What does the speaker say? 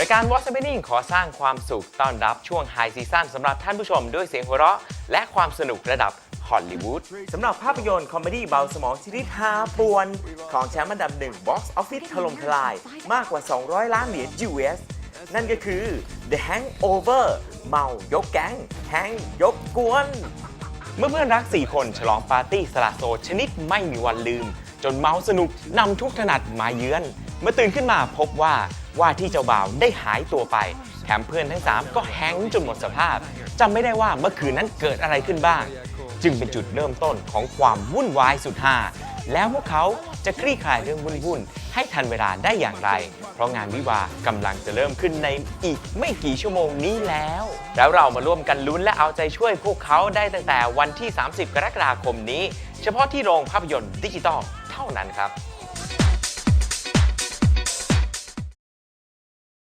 รายการ What's Happening ขอสร้างความสุขต้อนรับช่วงไฮซีซั่นสำหรับท่านผู้ชมด้วยเสียงหัวเราะ และความสนุกระดับฮอลลีวูดสำหรับภาพยนตร์คอมเมดี้เบาสมองชนิดฮาปวน ของแชมป์อันดับหนึ่ง Box Office ถล่มทลาย มากกว่า 200 ล้านเหรียญ US นั่นก็คือ The Hangover เมายกแก๊งแฮงยกกวน เมื่อเพื่อนรัก 4 คนฉลองปาร์ตี้สละโสดชนิดไม่มีวันลืม จนเมาสนุกนำทุกถนัดมาเยือน เมื่อตื่นขึ้นมาพบว่า ว่าที่เจ้าบ่าวได้หายตัวไป แถมเพื่อนทั้ง 3 ก็แฮงก์จนหมดสภาพจำไม่ได้ว่าเมื่อคืนนั้นเกิดอะไรขึ้นบ้าง จึงเป็นจุดเริ่มต้นของความวุ่นวายสุดฮาแล้วพวกเขาจะคลี่คลายเรื่องวุ่นๆให้ทันเวลาได้อย่างไร เพราะงานวิวากำลังจะเริ่มขึ้นในอีกไม่กี่ชั่วโมงนี้แล้ว แล้วเรามาร่วมกันลุ้นและเอาใจช่วยพวกเขาได้ตั้งแต่วันที่ 30 กรกฎาคมนี้ เฉพาะที่โรงภาพยนตร์ดิจิตอลเท่านั้นครับ